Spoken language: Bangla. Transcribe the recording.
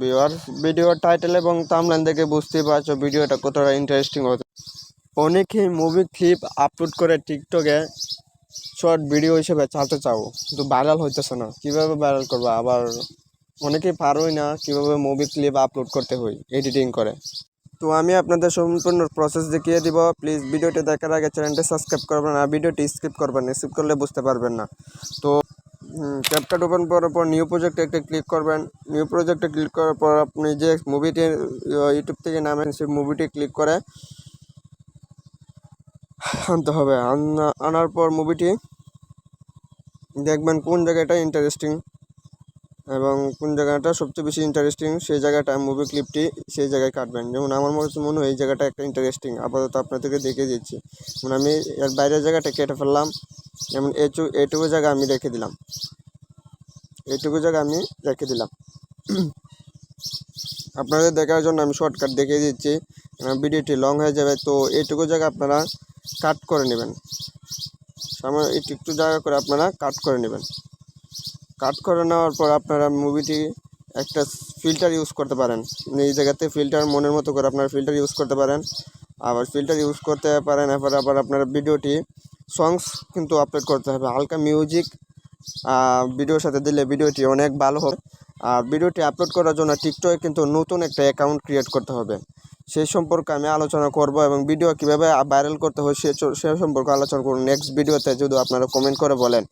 ভিউয়ার ভিডিওর টাইটেল এবং থাম্বনেল দেখে বুঝতেই পারছ ভিডিওটা কতটা ইন্টারেস্টিং হতে অনেকেই মুভি ক্লিপ আপলোড করে টিকটকে শর্ট ভিডিও হিসেবে ছাড়তে চাও, কিন্তু ভাইরাল হইতেছে না। কীভাবে ভাইরাল করব? আবার অনেকেই পারোই না কীভাবে মুভি ক্লিপ আপলোড করতে হয় এডিটিং করে। তো আমি আপনাদের সম্পূর্ণ প্রসেস দেখিয়ে দিব। প্লিজ ভিডিওটি দেখার আগে চ্যানেলটি সাবস্ক্রাইব করবেন আর ভিডিওটি স্কিপ করবেন স্কিপ করলে বুঝতে পারবেন না। তো ক্যাপকাট ওপেন করার পর নিউ প্রজেক্টে একটা ক্লিক করবেন। নিউ প্রজেক্টে ক্লিক করার পর আপনি যে মুভিটি ইউটিউব থেকে নামেন, সেই মুভিটি ক্লিক করে আনতে হবে। আনা- আনার পর মুভিটি দেখবেন কোন জায়গাটা ইন্টারেস্টিং এবং কোন জায়গাটা সবচেয়ে বেশি ইন্টারেস্টিং সেই জায়গাটা মুভি ক্লিপটি সেই জায়গায় কাটবেন। যেমন আমার মনে মনে হয় এই জায়গাটা একটা ইন্টারেস্টিং আপাতত আপনাদেরকে দেখে দিচ্ছি। যেমন আমি এর বাইরের জায়গাটা কেটে ফেললাম। যেমন এটু, এটুকু জায়গা আমি রেখে দিলাম। এটুকু জায়গা আমি রেখে দিলাম। আপনাদের দেখার জন্য আমি শর্টকাট দেখিয়ে দিচ্ছি। ভিডিওটি লং হয়ে যাবে, তো এইটুকু জায়গা আপনারা কাট করে নেবেন। সামনে একটু জায়গা করে আপনারা কাট করে নেবেন। কাট করে নেওয়ার পর আপনারা মুভিটি একটা ফিল্টার ইউজ করতে পারেন। এই জায়গাতে ফিল্টার মনের মতো করে আপনারা ফিল্টার ইউজ করতে পারেন। আবার ফিল্টার ইউজ করতে পারেন, এরপর আবার আপনারা ভিডিওটি সংস কিন্তু আপলোড করতে হবে। হালকা মিউজিক ভিডিওর সাথে দিলে ভিডিওটি অনেক ভালো হবে। আর ভিডিওটি আপলোড করার জন্য টিকটকে কিন্তু নতুন একটা অ্যাকাউন্ট ক্রিয়েট করতে হবে। সেই সম্পর্কে আমি আলোচনা করব এবং ভিডিও কীভাবে ভাইরাল করতে হয় সে সে সম্পর্কে আলোচনা করব। নেক্সট ভিডিওতে যদি আপনারা কমেন্ট করে বলেন।